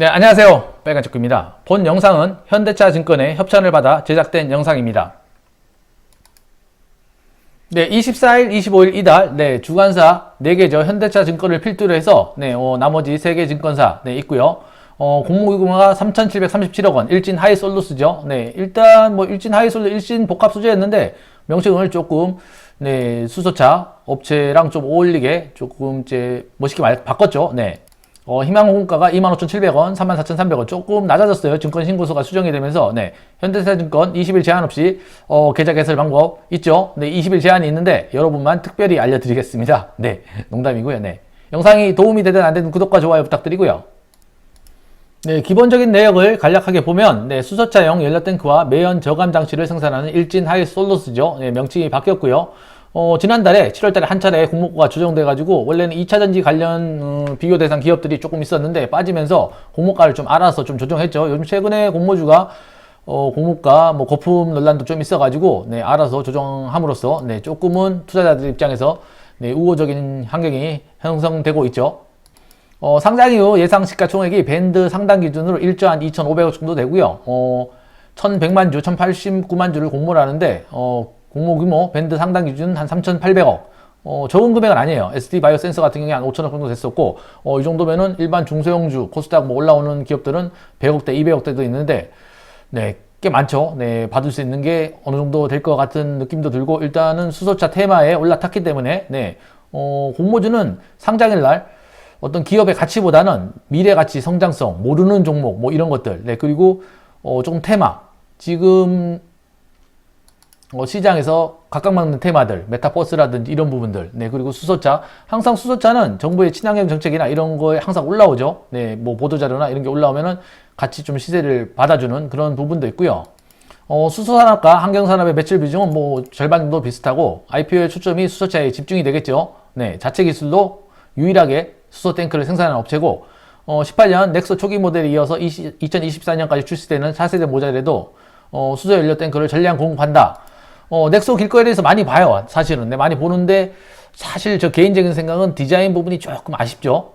네, 안녕하세요. 빨간쪽입니다. 본 영상은 현대차 증권의 협찬을 받아 제작된 영상입니다. 네, 24일, 25일 이달, 네, 주간사 4개죠. 현대차 증권을 필두로 해서, 네, 어, 나머지 3개 증권사, 네, 있고요 어, 공모기금가 3,737억 원, 일진 하이솔루스죠. 네, 일단 뭐 일진 하이솔루, 일진 복합 소재였는데, 명칭을 조금, 네, 수소차 업체랑 좀 어울리게 조금 이제 멋있게 말, 바꿨죠. 네. 어, 희망공가가 25,700원, 34,300원 조금 낮아졌어요. 증권 신고서가 수정이 되면서 네, 현대차증권 20일 제한 없이 어, 계좌 개설 방법 있죠. 네, 20일 제한이 있는데 여러분만 특별히 알려드리겠습니다. 네, 농담이고요. 네, 영상이 도움이 되든 안 되든 구독과 좋아요 부탁드리고요. 네, 기본적인 내역을 간략하게 보면 네, 수소차용 연료탱크와 매연 저감 장치를 생산하는 일진 하이 솔로스죠. 네, 명칭이 바뀌었고요. 어, 지난달에 7월달에 한 차례 공모가 조정돼가지고 원래는 2차전지 관련 어, 비교 대상 기업들이 조금 있었는데 빠지면서 공모가를 좀 알아서 좀 조정했죠. 요즘 최근에 공모주가 어, 공모가 뭐 거품 논란도 좀 있어가지고 네, 알아서 조정함으로써 네, 조금은 투자자들 입장에서 네, 우호적인 환경이 형성되고 있죠. 어, 상장 이후 예상 시가총액이 밴드 상당 기준으로 1조 한 2,500억 정도 되고요. 어, 1,100만 주, 1,089만 주를 공모를 하는데 어, 공모 규모 밴드 상당 기준 한 3,800억. 어, 적은 금액은 아니에요. SD 바이오 센서 같은 경우에 한 5천억 정도 됐었고, 어, 이 정도면은 일반 중소형주, 코스닥 뭐 올라오는 기업들은 100억대, 200억대도 있는데, 네, 꽤 많죠. 네, 받을 수 있는 게 어느 정도 될 것 같은 느낌도 들고, 일단은 수소차 테마에 올라탔기 때문에, 네, 어, 공모주는 상장일 날 어떤 기업의 가치보다는 미래 가치, 성장성, 모르는 종목, 뭐 이런 것들, 네, 그리고 어, 조금 테마, 지금 어, 시장에서 각각맞는 테마들, 메타버스라든지 이런 부분들, 네, 그리고 수소차. 항상 수소차는 정부의 친환경 정책이나 이런 거에 항상 올라오죠. 네, 뭐 보도자료나 이런 게 올라오면은 같이 좀 시세를 받아주는 그런 부분도 있고요. 어, 수소산업과 환경산업의 매출 비중은 뭐 절반 정도 비슷하고 IPO의 초점이 수소차에 집중이 되겠죠. 네, 자체 기술로 유일하게 수소 탱크를 생산하는 업체고, 어, 18년 넥소 초기 모델에 이어서 20, 2024년까지 출시되는 차세대 모델에도 어, 수소 연료 탱크를 전량 공급한다. 어, 넥소 길거리에 대해서 많이 봐요. 사실은. 네, 많이 보는데 사실 저 개인적인 생각은 디자인 부분이 조금 아쉽죠.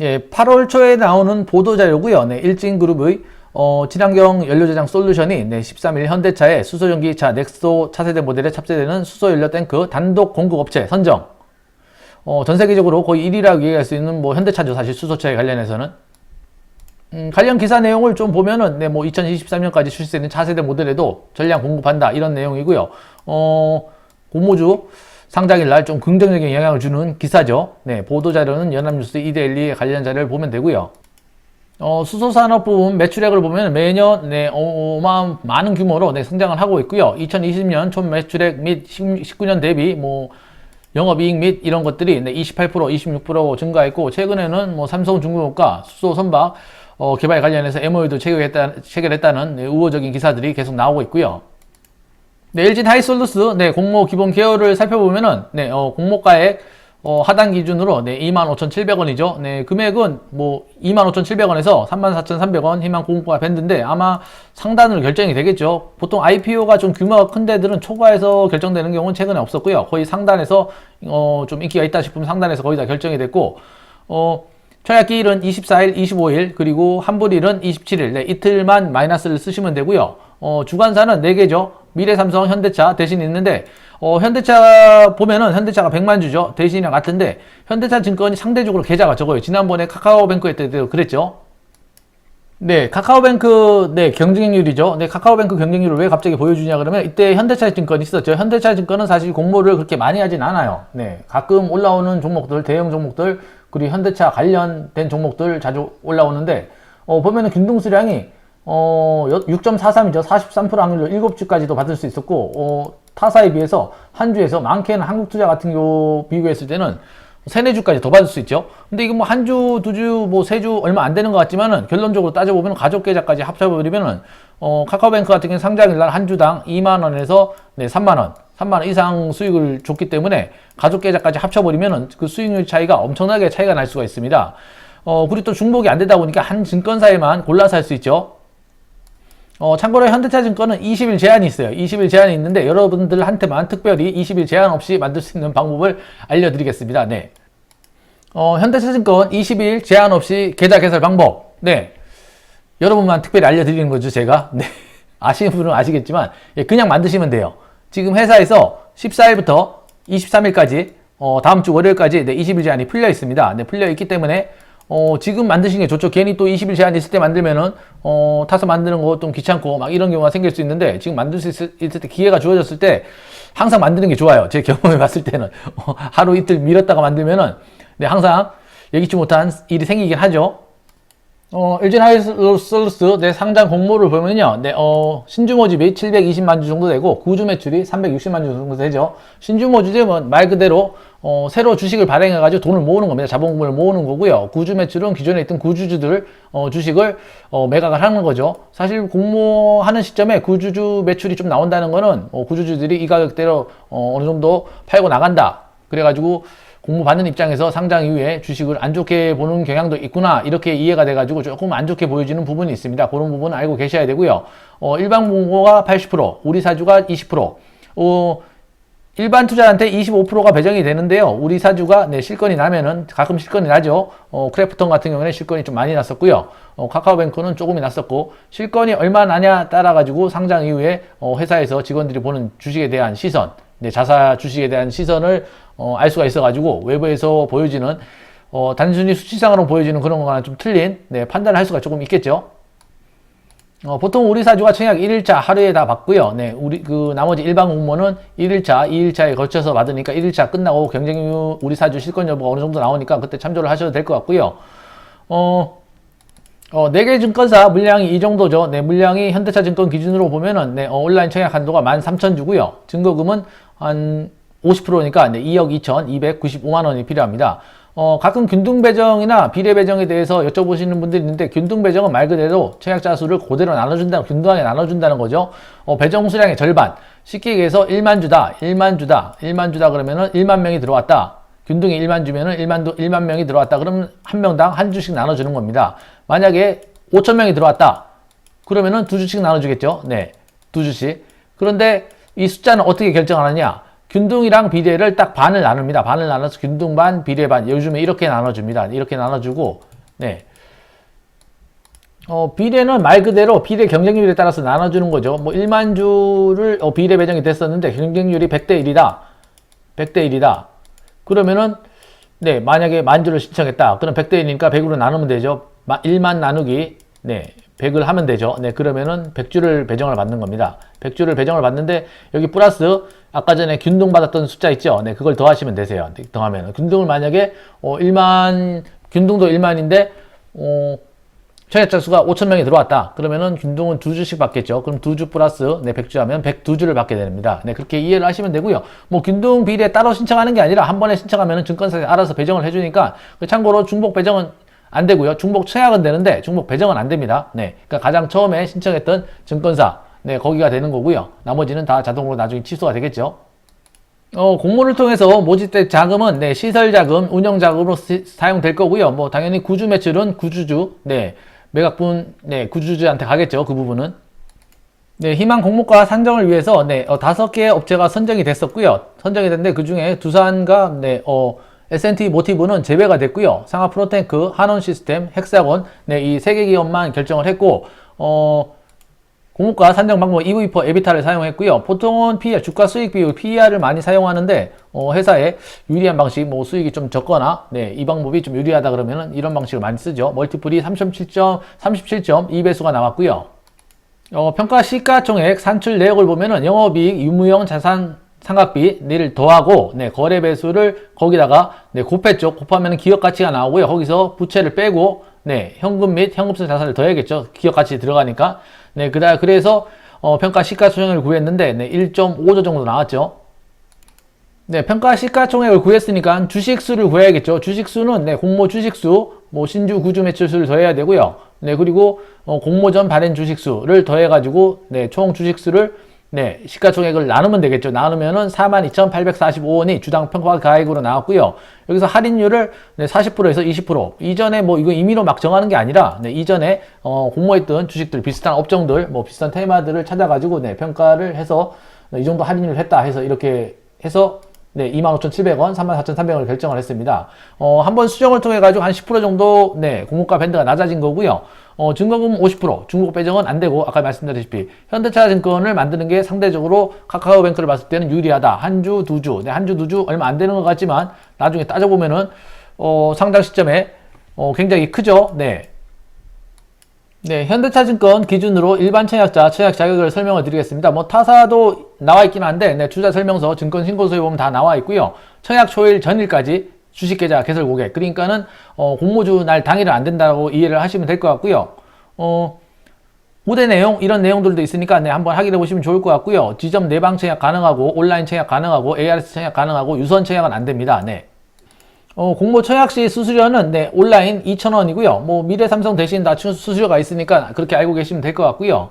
예, 8월 초에 나오는 보도 자료고요. 네, 일진그룹의 어, 친환경 연료 저장 솔루션이 네, 13일 현대차의 수소전기차 넥소 차세대 모델에 탑재되는 수소 연료 탱크 단독 공급 업체 선정. 어, 전 세계적으로 거의 1위라고 얘기할 수 있는 뭐 현대차죠. 사실 수소차에 관련해서는. 음, 관련 기사 내용을 좀 보면은 네, 뭐 2023년까지 출시되는 차세대 모델에도 전량 공급한다 이런 내용이고요. 어, 공모주 상장일 날 좀 긍정적인 영향을 주는 기사죠. 네, 보도 자료는 연합뉴스 이데일리의 관련 자료를 보면 되고요. 어, 수소산업 부분 매출액을 보면 매년 네, 어마어마한 많은 규모로 네, 성장을 하고 있고요. 2020년 총 매출액 및 19년 대비 뭐 영업이익 및 이런 것들이 네, 28% 26% 증가했고 최근에는 뭐 삼성 중공업과 수소 선박 어, 개발 관련해서 MOU도 체결했다, 체결했다는 네, 우호적인 기사들이 계속 나오고 있고요. 네, LG 하이솔루스 네, 공모 기본 개요를 살펴보면은 네, 어, 공모가액 어, 하단 기준으로 네, 25,700원이죠. 네, 금액은 뭐 25,700원에서 34,300원 희망 공모가 밴드인데 아마 상단으로 결정이 되겠죠. 보통 IPO가 좀 규모가 큰 데들은 초과해서 결정되는 경우는 최근에 없었고요. 거의 상단에서 어, 좀 인기가 있다 싶으면 상단에서 거의 다 결정이 됐고 어, 청약기일은 24일, 25일, 그리고 환불일은 27일. 네, 이틀만 마이너스를 쓰시면 되고요. 어, 주관사는 4개죠. 미래삼성, 현대차 대신 있는데 어, 현대차 보면은 현대차가 100만 주죠. 대신이랑 같은데 현대차 증권이 상대적으로 계좌가 적어요. 지난번에 카카오뱅크 때도 그랬죠. 네, 카카오뱅크 네 경쟁률이죠. 네, 카카오뱅크 경쟁률을 왜 갑자기 보여주냐 그러면 이때 현대차 증권이 있었죠. 현대차 증권은 사실 공모를 그렇게 많이 하진 않아요. 네, 가끔 올라오는 종목들, 대형 종목들 그리고 현대차 관련된 종목들 자주 올라오는데 어, 보면은 균등수량이 어, 6.43이죠. 43% 확률로 7주까지도 받을 수 있었고 어, 타사에 비해서 한 주에서 많게는 한국투자 같은 경우 비교했을 때는 세네 주까지 더 받을 수 있죠. 근데 이거 뭐 한 주, 두 주, 뭐 세 주 얼마 안 되는 것 같지만은 결론적으로 따져보면 가족 계좌까지 합쳐버리면은 어, 카카오뱅크 같은 경우는 상장일 날 한 주당 2만 원에서 네, 3만 원. 3만 원 이상 수익을 줬기 때문에 가족 계좌까지 합쳐버리면 그 수익률 차이가 엄청나게 차이가 날 수가 있습니다. 어, 그리고 또 중복이 안 되다 보니까 한 증권사에만 골라서 할 수 있죠. 어, 참고로 현대차 증권은 20일 제한이 있어요. 20일 제한이 있는데 여러분들한테만 특별히 20일 제한 없이 만들 수 있는 방법을 알려드리겠습니다. 네. 어, 현대차 증권 20일 제한 없이 계좌 개설 방법. 네. 여러분만 특별히 알려드리는 거죠, 제가. 네. 아시는 분은 아시겠지만, 예, 그냥 만드시면 돼요. 지금 회사에서 14일부터 23일까지, 어, 다음 주 월요일까지, 네, 20일 제한이 풀려 있습니다. 네, 풀려 있기 때문에, 어, 지금 만드시는 게 좋죠. 괜히 또 20일 제한 있을 때 만들면은, 어, 타서 만드는 거 좀 귀찮고, 막 이런 경우가 생길 수 있는데, 지금 만들 수 있을, 있을 때 기회가 주어졌을 때, 항상 만드는 게 좋아요. 제 경험해 봤을 때는. 어, 하루 이틀 미뤘다가 만들면은, 네, 항상 예기치 못한 일이 생기긴 하죠. 어, LG 하이솔루스 내 상장 공모를 보면요. 네, 어, 신주 모집이 720만 주 정도 되고 구주 매출이 360만 주 정도 되죠. 신주 모집은 말 그대로 어, 새로 주식을 발행해 가지고 돈을 모으는 겁니다. 자본금을 모으는 거고요. 구주 매출은 기존에 있던 구주주들 어, 주식을 어, 매각을 하는 거죠. 사실 공모하는 시점에 구주주 매출이 좀 나온다는 거는 어, 구주주들이 이 가격대로 어, 어느 정도 팔고 나간다. 그래 가지고 공모 받는 입장에서 상장 이후에 주식을 안 좋게 보는 경향도 있구나 이렇게 이해가 돼가지고 조금 안 좋게 보여지는 부분이 있습니다. 그런 부분은 알고 계셔야 되고요. 어, 일반 공모가 80%, 우리 사주가 20%, 어, 일반 투자한테 25%가 배정이 되는데요. 우리 사주가 네, 실권이 나면은 가끔 실권이 나죠. 어, 크래프톤 같은 경우는 실권이 좀 많이 났었고요. 어, 카카오뱅크는 조금이 났었고 실권이 얼마 나냐 따라 가지고 상장 이후에 어, 회사에서 직원들이 보는 주식에 대한 시선, 네, 자사 주식에 대한 시선을 어, 알 수가 있어가지고 외부에서 보여지는 어, 단순히 수치상으로 보여지는 그런 거랑 좀 틀린 네, 판단을 할 수가 조금 있겠죠. 어, 보통 우리 사주가 청약 1일차 하루에 다 받고요. 네, 우리 그 나머지 일반 공무원은 1일차, 2일차에 걸쳐서 받으니까 1일차 끝나고 경쟁률 우리 사주 실권 여부가 어느 정도 나오니까 그때 참조를 하셔도 될 것 같고요. 어, 어, 4개 증권사 물량이 이 정도죠. 네, 물량이 현대차 증권 기준으로 보면은, 네, 어, 온라인 청약 한도가 13,000주고요. 증거금은 한 50%니까 네, 2억 2,295만 원이 필요합니다. 어, 가끔 균등 배정이나 비례 배정에 대해서 여쭤보시는 분들이 있는데 균등 배정은 말 그대로 청약자 수를 그대로 나눠준다, 균등하게 나눠준다는 거죠. 어, 배정 수량의 절반. 쉽게 얘기해서 1만 주다, 1만 주다, 1만 주다 그러면은 1만 명이 들어왔다. 균등이 1만 주면은 1만, 1만 명이 들어왔다. 그러면 한 명당 한 주씩 나눠주는 겁니다. 만약에 5천 명이 들어왔다. 그러면은 두 주씩 나눠주겠죠. 네. 두 주씩. 그런데 이 숫자는 어떻게 결정하느냐? 균등이랑 비례를 딱 반을 나눕니다. 반을 나눠서 균등 반, 비례 반. 요즘에 이렇게 나눠줍니다. 이렇게 나눠주고, 네. 어, 비례는 말 그대로 비례 경쟁률에 따라서 나눠주는 거죠. 뭐 1만 주를 어, 비례 배정이 됐었는데 경쟁률이 100대 1이다. 100대 1이다. 그러면은 네, 만약에 만 주를 신청했다. 그럼 100대 1이니까 100으로 나누면 되죠. 1만 나누기 네, 100을 하면 되죠. 네, 그러면은 100주를 배정을 받는 겁니다. 100주를 배정을 받는데 여기 플러스 아까 전에 균등 받았던 숫자 있죠. 네, 그걸 더하시면 되세요. 네, 더하면 균등을 만약에 어, 1만 균등도 1만인데 어, 청약자 수가 5천 명이 들어왔다. 그러면은 균등은 두 주씩 받겠죠. 그럼 두 주 플러스 네, 100주 하면 102주를 받게 됩니다. 네, 그렇게 이해를 하시면 되고요. 뭐 균등 비례 따로 신청하는 게 아니라 한 번에 신청하면은 증권사에 알아서 배정을 해 주니까 그 참고로 중복 배정은 안 되고요. 중복 청약은 되는데 중복 배정은 안 됩니다. 네, 그러니까 가장 처음에 신청했던 증권사 네, 거기가 되는 거고요. 나머지는 다 자동으로 나중에 취소가 되겠죠. 어, 공모를 통해서 모집된 자금은 네, 시설 자금, 운영 자금으로 시, 사용될 거고요. 뭐 당연히 구주 매출은 구주주, 네, 매각분, 네, 구주주한테 가겠죠. 그 부분은. 네, 희망 공모가 산정을 위해서 네, 어, 다섯 개의 업체가 선정이 됐었고요. 선정이 됐는데 그 중에 두산과 네, 어, S&T 모티브는 제외가 됐고요. 상하 프로테크, 한원 시스템, 헥사곤, 네, 이 세 개 기업만 결정을 했고, 어, 공모가 산정 방법 EV4 에비타를 사용했고요. 보통은 PER, 주가 수익 비율 PER을 많이 사용하는데, 어, 회사에 유리한 방식, 뭐 수익이 좀 적거나, 네, 이 방법이 좀 유리하다 그러면은 이런 방식을 많이 쓰죠. 멀티플이 3.7점, 37.2배수가 나왔고요. 어, 평가 시가총액 산출 내역을 보면은 영업이익, 유무형 자산 상각비 를 더하고 네, 거래 배수를 거기다가 네, 곱했죠. 곱하면 기업 가치가 나오고요. 거기서 부채를 빼고 네, 현금 및 현금성 자산을 더해야겠죠. 기업 가치 들어가니까. 네, 그다 그래서 어, 평가 시가총액을 구했는데 네, 1.5조 정도 나왔죠. 네, 평가 시가총액을 구했으니까 주식수를 구해야겠죠. 주식수는 네, 공모 주식수, 뭐 신주 구주 매출수를 더해야 되고요. 네, 그리고 어, 공모전 발행 주식수를 더해 가지고 네, 총 주식수를 네, 시가총액을 나누면 되겠죠. 나누면은 42,845원이 주당 평가 가액으로 나왔고요. 여기서 할인율을 네, 40%에서 20%. 이전에 뭐 이거 임의로 막 정하는 게 아니라 네, 이전에 어, 공모했던 주식들 비슷한 업종들, 뭐 비슷한 테마들을 찾아가지고 네, 평가를 해서 네, 이 정도 할인율을 했다 해서 이렇게 해서 네, 25,700원, 34,300원을 결정을 했습니다. 어, 한번 수정을 통해 가지고 한 10% 정도 네, 공모가 밴드가 낮아진 거고요. 어, 증거금 50%, 중국 배정은 안 되고 아까 말씀드렸다시피 현대차 증권을 만드는 게 상대적으로 카카오뱅크를 봤을 때는 유리하다. 한 주, 두 주, 네, 한 주, 두 주 얼마 안 되는 것 같지만 나중에 따져보면은 어, 상당 시점에 어, 굉장히 크죠. 네. 네, 현대차증권 기준으로 일반 청약자 청약 자격을 설명을 드리겠습니다. 뭐 타사도 나와 있긴 한데, 네, 투자 설명서 증권 신고서에 보면 다 나와 있고요. 청약 초일 전일까지 주식 계좌 개설 고객. 그러니까는 어, 공모주 날 당일은 안 된다고 이해를 하시면 될 것 같고요. 어, 우대 내용 이런 내용들도 있으니까 네, 한번 확인해 보시면 좋을 것 같고요. 지점 내방 청약 가능하고 온라인 청약 가능하고 ARS 청약 가능하고 유선 청약은 안 됩니다. 네. 어, 공모 청약 시 수수료는 네, 온라인 2,000원이고요. 뭐 미래 삼성 대신 다 수수료가 있으니까 그렇게 알고 계시면 될 것 같고요.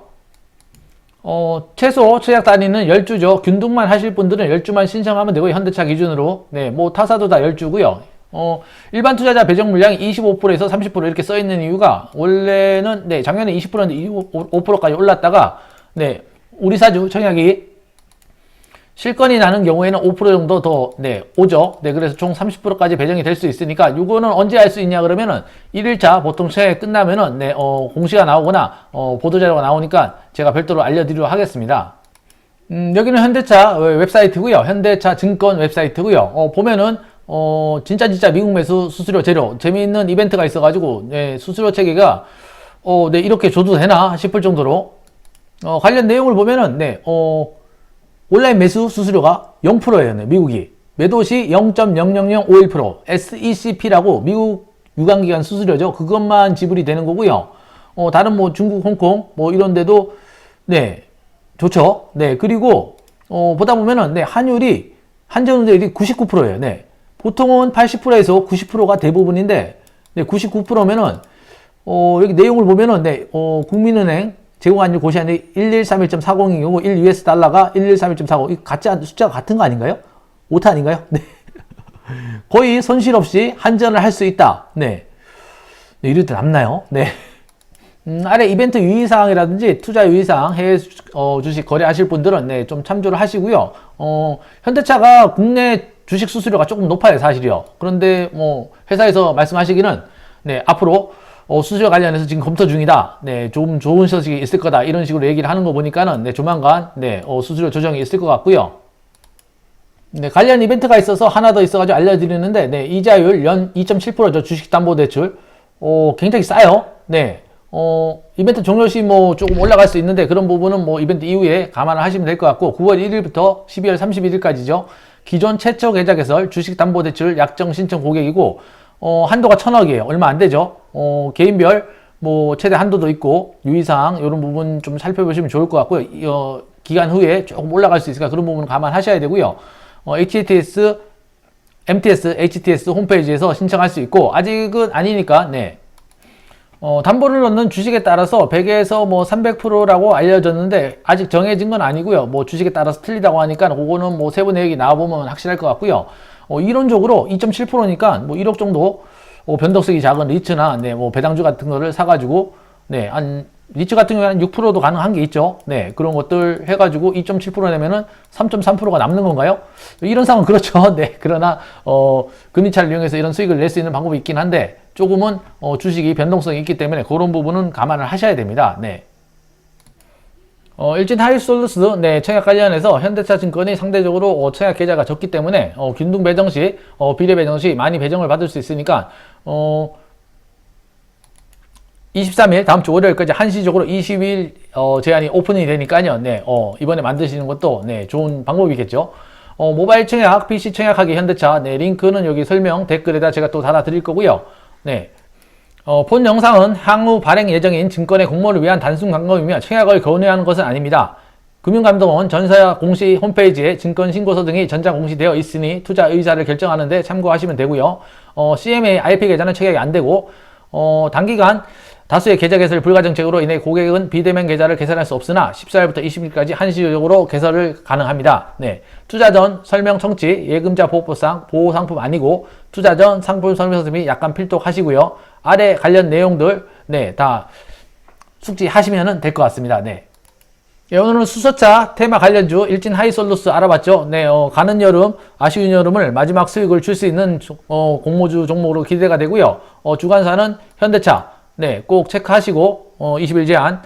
어, 최소 청약 단위는 10주죠. 균등만 하실 분들은 10주만 신청하면 되고 현대차 기준으로 네, 뭐 타사도 다 10주고요. 어, 일반 투자자 배정 물량이 25%에서 30% 이렇게 써 있는 이유가 원래는 네, 작년에 20%인데 25%까지 올랐다가 네, 우리 사주 청약이 실건이 나는 경우에는 5% 정도 더, 네, 오죠. 네, 그래서 총 30%까지 배정이 될 수 있으니까, 이거는 언제 할수 있냐 그러면은, 1일차 보통 채 끝나면은, 네, 어, 공시가 나오거나, 어, 보도자료가 나오니까 제가 별도로 알려드리도록 하겠습니다. 음, 여기는 현대차 웹사이트고요 현대차 증권 웹사이트고요 어, 보면은, 어, 진짜 진짜 미국 매수 수수료 제로. 재미있는 이벤트가 있어가지고, 네, 수수료 체계가, 어, 네, 이렇게 줘도 되나 싶을 정도로, 어, 관련 내용을 보면은, 네, 어, 온라인 매수 수수료가 0%예요. 네, 미국이. 매도 시 0.00051% SECP라고 미국 유관기관 수수료죠. 그것만 지불이 되는 거고요. 어, 다른 뭐 중국, 홍콩 뭐 이런 데도 네, 좋죠. 네, 그리고 어, 보다 보면은 네, 환율이 한전운율이 99%예요. 네. 보통은 80%에서 90%가 대부분인데 네, 99%면은 어, 여기 내용을 보면은 네, 어, 국민은행 제공한율 고시한율 1131.40인 경우 1US 달러가 1131.40. 이 같지 않, 숫자가 같은 거 아닌가요? 오타 아닌가요? 네. 거의 손실 없이 한전을 할 수 있다. 네. 네 이럴 때 남나요? 네. 음, 아래 이벤트 유의사항이라든지 투자 유의사항 해외 어, 주식 거래하실 분들은 네, 좀 참조를 하시고요. 어, 현대차가 국내 주식 수수료가 조금 높아요, 사실이요. 그런데 뭐 회사에서 말씀하시기는 네, 앞으로 어, 수수료 관련해서 지금 검토 중이다. 네, 좀 좋은 소식이 있을 거다. 이런 식으로 얘기를 하는 거 보니까는 네, 조만간 네, 어, 수수료 조정이 있을 것 같고요. 네, 관련 이벤트가 있어서 하나 더 있어가지고 알려드리는데, 네, 이자율 연 2.7%죠. 주식담보대출. 어, 굉장히 싸요. 네. 어, 이벤트 종료 시 뭐 조금 올라갈 수 있는데 그런 부분은 뭐 이벤트 이후에 감안을 하시면 될 것 같고 9월 1일부터 12월 31일까지죠. 기존 최초 계좌 개설 주식담보대출 약정 신청 고객이고 어, 한도가 천억이에요. 얼마 안 되죠. 어, 개인별 뭐 최대 한도도 있고 유의사항 이런 부분 좀 살펴보시면 좋을 것 같고요. 어, 기간 후에 조금 올라갈 수 있으니까 그런 부분 감안하셔야 되고요. 어, HTS, MTS, HTS 홈페이지에서 신청할 수 있고 아직은 아니니까 네. 어, 담보를 넣는 주식에 따라서 100에서 뭐 300%라고 알려졌는데 아직 정해진 건 아니고요. 뭐 주식에 따라서 틀리다고 하니까 그거는 뭐 세부 내역이 나와보면 확실할 것 같고요. 어, 이론적으로 2.7%니까 뭐 1억 정도 어, 변동성이 작은 리츠나 네, 뭐 배당주 같은 거를 사가지고 네, 한 리츠 같은 경우에는 6%도 가능한 게 있죠. 네, 그런 것들 해가지고 2.7% 내면은 3.3%가 남는 건가요? 이런 상황은 그렇죠. 네, 그러나 어, 금리차를 이용해서 이런 수익을 낼 수 있는 방법이 있긴 한데 조금은 어, 주식이 변동성이 있기 때문에 그런 부분은 감안을 하셔야 됩니다. 네. 어, 일진 하이솔루스 네, 청약 관련해서 현대차 증권이 상대적으로 어, 청약 계좌가 적기 때문에 어, 균등 배정 시, 어, 비례 배정 시 많이 배정을 받을 수 있으니까 어, 23일 다음 주 월요일까지 한시적으로 20일 어, 제한이 오픈이 되니까요. 네, 어, 이번에 만드시는 것도 네, 좋은 방법이겠죠. 어, 모바일 청약, PC 청약하기 현대차 네, 링크는 여기 설명 댓글에다 제가 또 달아 드릴 거고요. 네. 어, 본 영상은 향후 발행 예정인 증권의 공모를 위한 단순 광고이며 청약을 권유하는 것은 아닙니다. 금융감독원 전사 공시 홈페이지에 증권 신고서 등이 전자 공시되어 있으니 투자 의사를 결정하는 데 참고하시면 되고요. 어, CMA IP 계좌는 청약이 안 되고 어, 단기간 다수의 계좌 개설 불가 정책으로 인해 고객은 비대면 계좌를 개설할 수 없으나 14일부터 20일까지 한시적으로 개설을 가능합니다. 네. 투자 전 설명 청취 예금자 보호법상 보호 상품 아니고 투자 전 상품 설명서 및 약간 필독하시고요. 아래 관련 내용들 네, 다 숙지하시면 될 것 같습니다. 네. 예, 오늘은 수소차 테마 관련주 일진 하이솔루스 알아봤죠. 네, 어, 가는 여름, 아쉬운 여름을 마지막 수익을 줄 수 있는 조- 어, 공모주 종목으로 기대가 되고요. 어, 주간사는 현대차, 네, 꼭 체크하시고 어, 20일 제한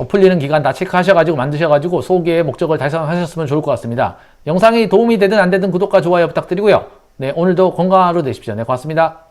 어, 풀리는 기간 다 체크하셔가지고 만드셔가지고 소기의 목적을 달성하셨으면 좋을 것 같습니다. 영상이 도움이 되든 안 되든 구독과 좋아요 부탁드리고요. 네, 오늘도 건강한 하루 되십시오. 네, 고맙습니다.